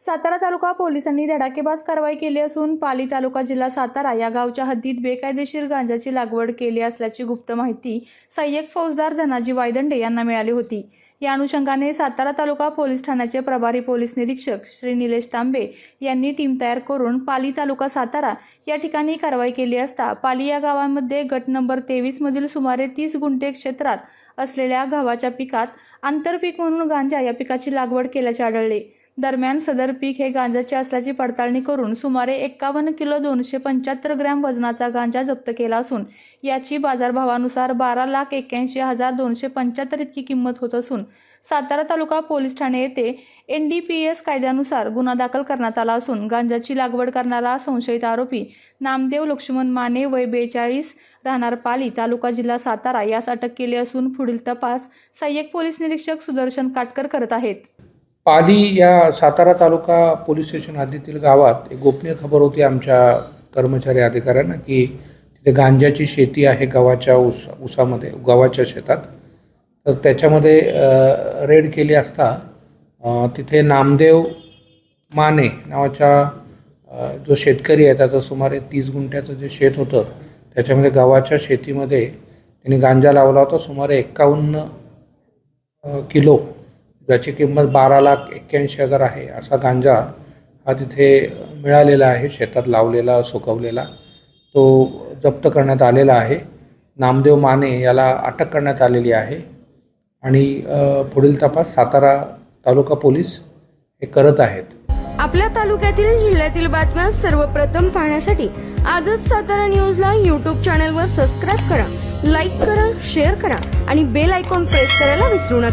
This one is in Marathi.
सातारा तालुका पोलिसांनी धडाकेबाज कारवाई केली असून पाली तालुका जिल्हा सातारा या गावच्या हद्दीत बेकायदेशीर गांजाची लागवड केली असल्याची गुप्त माहिती सहाय्यक फौजदार धनाजी वायदंडे यांना मिळाली होती. या अनुषंगाने सातारा तालुका पोलीस ठाण्याचे प्रभारी पोलीस निरीक्षक श्री निलेश तांबे यांनी टीम तयार करून पाली तालुका सातारा या ठिकाणी कारवाई केली असता पाली या गावामध्ये गट नंबर तेवीसमधील सुमारे तीस गुंठे क्षेत्रात असलेल्या गव्हाच्या पिकात आंतरपीक म्हणून गांजा या पिकाची लागवड केल्याचे आढळले. दरम्यान सदर पीक हे गांजाचे असल्याची पडताळणी करून सुमारे एक्कावन्न किलो दोनशे पंच्याहत्तर ग्रॅम वजनाचा गांजा जप्त केला असून याची बाजारभावानुसार बारा लाख एक्क्याऐंशी हजार दोनशे पंच्याहत्तर इतकी किंमत होत असून सातारा तालुका पोलीस ठाणे येथे एन डी पी एस कायद्यानुसार गुन्हा दाखल करण्यात आला असून गांजाची लागवड करणारा संशयित आरोपी नामदेव लक्ष्मण माने वय बेचाळीस राहणार पाली तालुका जिल्हा सातारा यास अटक केली असून पुढील तपास सहाय्यक पोलीस निरीक्षक सुदर्शन काटकर करत आहेत. पाली या सातारा तालुका पोलीस स्टेशन हद्दीतील गावात एक गोपनीय खबर होती आमच्या कर्मचारी अधिकाऱ्यांना की तिथे गांजाची शेती आहे गव्हाच्या ऊस ऊसामध्ये गव्हाच्या शेतात. तर त्याच्यामध्ये रेड केली असता तिथे नामदेव माने नावाच्या जो शेतकरी आहे त्याचं सुमारे तीस गुंठ्याचं जे शेत होतं त्याच्यामध्ये गव्हाच्या शेतीमध्ये त्यांनी गांजा लावला होता सुमारे एक्कावन्न किलो. ज्याची किंमत बारा लाख एक्क्याऐंशी हजार आहे असा गांजा हा तिथे मिळालेला आहे शेतात लावलेला सुकवलेला. तो जप्त करण्यात आलेला आहे. नामदेव माने याला अटक करण्यात आलेली आहे. आणि पुढील तपास सातारा तालुका पोलीस हे करत आहेत. आपल्या तालुक्यातील जिल्ह्यातील बातम्या सर्वप्रथम पाहण्यासाठी आजच सातारा न्यूजला यूट्यूब चॅनलवर सबस्क्राईब करा लाईक करा शेअर करा आणि बेल आयकॉन प्रेस करायला विसरू नका.